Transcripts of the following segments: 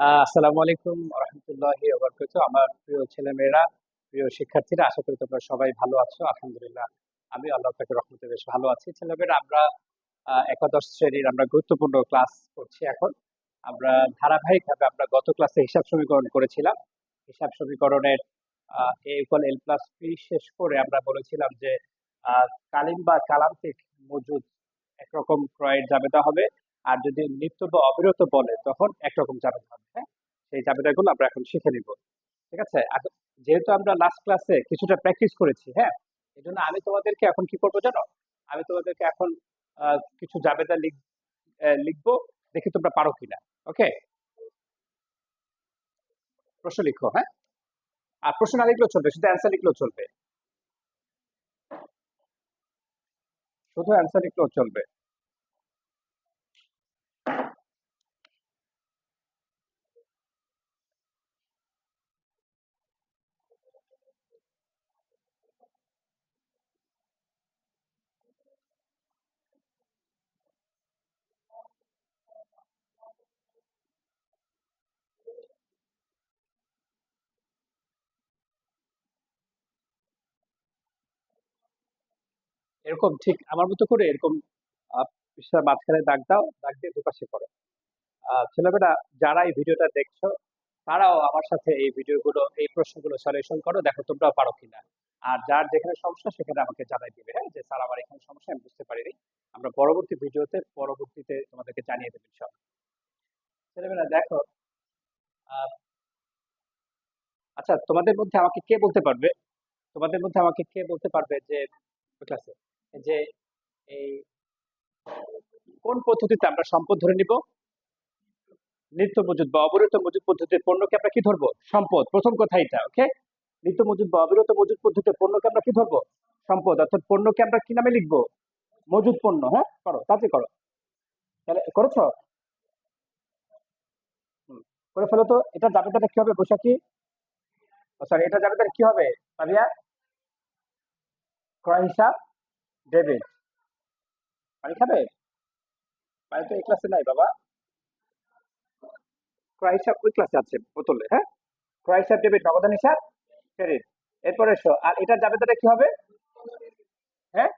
আসসালামু আলাইকুম রহমতুল্লাহি আমার প্রিয় ছেলেমেয়েরা, প্রিয় শিক্ষার্থীরা, আশা করি তোমরা সবাই ভালো আছো, আলহামদুলিল্লাহ। আমি আল্লাহ তাকে রহমতে বেশ ভালো আছি। ছেলেমেয়েরা, আমরা একাদশ শ্রেণির আমরা গুরুত্বপূর্ণ ক্লাস করছি এখন। আমরা ধারাবাহিকভাবে আমরা গত ক্লাসে হিসাব সমীকরণ করেছিলাম। হিসাব সমীকরণের এ এল প্লাস পি শেষ করে আমরা বলেছিলাম যে কালিম বা কালান্তিক মজুদ একরকম ক্রয়ের জাবেদা হবে। আর যদি নিত্য বা অবিরত বলে, তখন একরকম জাবেদা হবে হ্যাঁ? সেই জাবেদাগুলো আমরা এখন শিখে নিব, ঠিক আছে? যেহেতু আমরা লাস্ট ক্লাসে কিছুটা প্র্যাকটিস করেছি হ্যাঁ? এই জন্য আমি তোমাদেরকে এখন কি করব জানো? আমি তোমাদেরকে এখন কিছু জাবেদা লিখ লিখব, দেখি তোমরা পারো কিনা ওকে প্রশ্ন লিখো হ্যাঁ? আর প্রশ্ন না লিখলেও চলবে, শুধু অ্যান্সার লিখলেও চলবে। শুধু অ্যান্সার লিখলেও চলবে। এরকম ঠিক আমার মতো করে এরকম আহ, মাঝখানে দাগ দাও দাগ দিয়ে দুপাশে করো। ছেলেমেয়েরা যারা এই ভিডিওটা দেখছ তারাও আমার সাথে এই ভিডিওগুলো এই প্রশ্নগুলো সলিউশন করো দেখো তোমরাও পারো কিনা। আর যার যেখানে সমস্যা সেখানে আমাকে জানাই দিবে হ্যাঁ? যে স্যার আমার এখানে সমস্যা আমি বুঝতে পারিনি। আমরা পরবর্তী ভিডিওতে পরবর্তীতে তোমাদেরকে জানিয়ে দেবেন সব ছেলেমেয়েরা দেখো আচ্ছা তোমাদের মধ্যে আমাকে কে বলতে পারবে? তোমাদের মধ্যে আমাকে কে বলতে পারবে যে ক্লাসে যে, এই কোন পদ্ধতিতে আমরা সম্পদ ধরে নিব? নিত্য মজুদ বা অবিরত মজুদ পদ্ধতির পণ্যকে আমরা কি ধরবো? সম্পদ। প্রথম কথা এটা, ওকে? নিত্য মজুদ বা অবিরত মজুদ পদ্ধতির পণ্যকে আমরা কি ধরবো? সম্পদ। অর্থাৎ পণ্যকে আমরা কি নামে লিখব? মজুদ পণ্য হ্যাঁ? করো তাতে করো। তাহলে করেছ? করে ফেলো তো। এটা জাবেদাটা কি হবে? বৈশাখী? সরি এটা জাবেদার কি হবে? ক্রয় হিসাব? ডেবিট পানি খাবে? পানি তো এই ক্লাসে নাই বাবা। ক্রয় হিসাব ওই ক্লাসে আছে বোতলে হ্যাঁ? ক্রয় হিসাব ডেবিট নগদান হিসাব ক্রেডিট এরপরে এসো, আর এটা যাবে জাবেদাটা কি হবে? হ্যাঁ?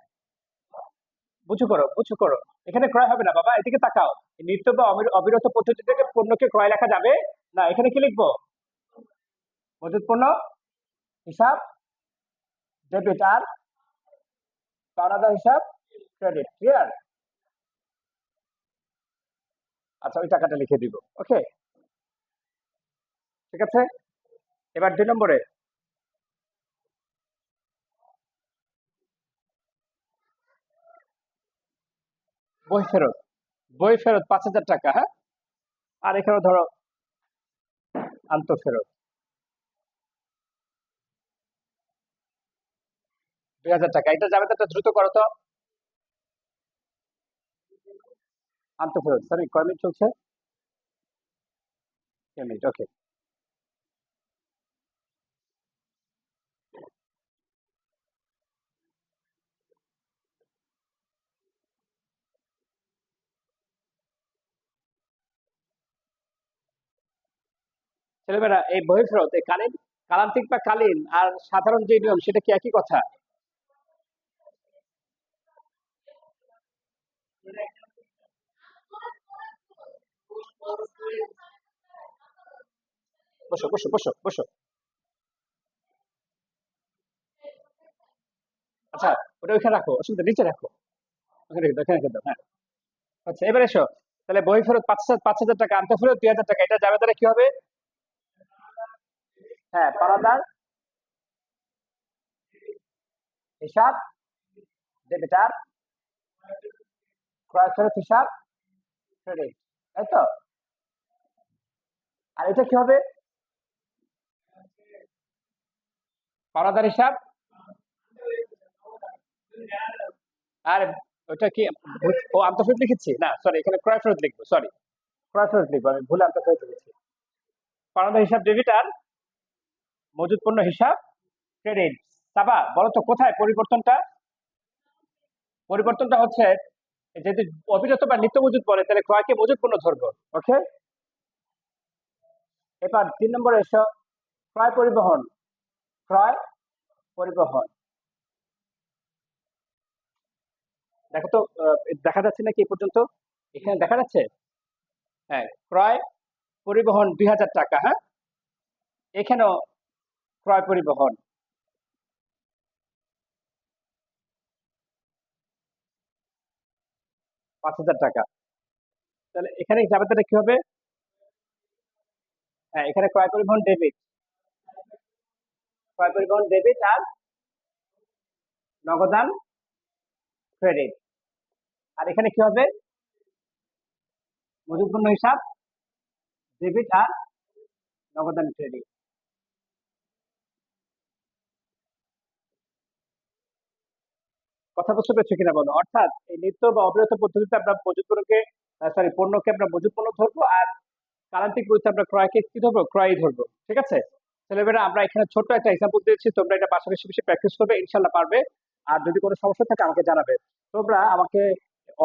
বুঝু করো বুঝু করো। এখানে ক্রয় হবে না বাবা, এদিকে তাকাও। নিত্য বা অবিরত পদ্ধতি থেকে পণ্যকে ক্রয় লেখা যাবে? না, এখানে কি লিখব? মজুদ পণ্য, হিসাব ডেবিট আর পাওনাদার হিসাব ক্রেডিট ক্লিয়ার আচ্ছা ওই টাকাটা লিখে দিব ওকে ঠিক আছে? এবার দুই নম্বরে। বই ফেরত বই ফেরত পাঁচ হাজার টাকা হ্যাঁ? আর এখানে ধরো আন্ত ফেরত। দুই হাজার টাকা। এটা যাবে তো দ্রুত করো তো। আন্ত ফেরত। সরি কয় মিনিট চলছে? মিনিট ওকে ছেলেমেয়েরা, এই বই ফেরত এই কালীন, কালান্তিক বা কালীন আর সাধারণ যে নিয়ম, সেটা কি একই কথা? বসো বসো বসো বসো। আচ্ছা ওটা ওইখানে রাখো, অসুবিধা নিচে রাখো। হ্যাঁ। আচ্ছা এবার এসো। তাহলে বই ফেরত পাঁচ হাজার পাঁচ হাজার টাকা আনতে ফেরত দুই হাজার টাকা, এটা যাবে তাহলে কি হবে? হ্যাঁ হিসাব। ডেবিটার। ক্রয় ফেরত হিসাব। ক্রেডিট। তাই তো? আর এটা কি হবে? পাওনাদার হিসাব আর, ওটা কি? ও আন্তঃফেরত লিখেছি? না সরি এখানে ক্রয় ফেরত লিখব সরি ক্রয় ফেরত লিখব, আমি ভুল আন্তঃফেরত লিখেছি। হিসাব ডেবিট আর মজুদ পণ্য হিসাব? ক্রেডিট। সাবা, বলো তো কোথায় পরিবর্তনটা? পরিবর্তনটা হচ্ছে, যেহেতু অবিরত বা নিত্য মজুদ বলে তাহলে ক্রয়কে মজুদ পণ্য ধরবো ওকে এবার তিন নম্বরে এসো, ক্রয় পরিবহন। ক্রয় পরিবহন। দেখো তো দেখা যাচ্ছে নাকি পর্যন্ত? এখানে দেখা যাচ্ছে? হ্যাঁ ক্রয় পরিবহন দুই হাজার টাকা হ্যাঁ? এখানেও ক্রয় পরিবহন। পাঁচ হাজার টাকা। তাহলে এখানে জাবেদাটা কি হবে? হ্যাঁ এখানে ক্রয় পরিবহন ডেবিট ক্রয় পরিবহন নগদান ক্রেডিট আর এখানে কি হবে? পণ্য হিসাব ডেবিট আর নগদান ক্রেডিট কথা বুঝতে পেরেছ কিনা বলো? অর্থাৎ এই নিত্য বা অবিরত পদ্ধতিতে আমরা সরি পণ্যকে আমরা মজুত পণ্য ধরবো আর কালান্তিক পদ্ধতিতে আমরা ক্রয়কে কি ধরবো ক্রয় ধরবো। ঠিক আছে? ছেলেমেয়েরা আমরা এখানে ছোট্ট একটা এক্সাম্পল দিয়েছি, তোমরা এটা পাশাপাশি বেশি প্র্যাকটিস করবে ইনশাল্লাহ পারবে। আর যদি কোনো সমস্যা থাকে, আমাকে জানাবে। তোমরা আমাকে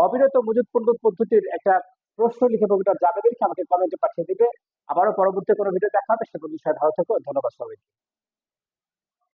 অবিরত মজুত পণ্য পদ্ধতির একটা প্রশ্ন লিখে বইটা যাবে দেখে আমাকে কমেন্টে পাঠিয়ে দিবে। আবারও পরবর্তী কোনো ভিডিও দেখা হবে, সে বিষয়ে ভালো থেকো, ধন্যবাদ সবাইকে।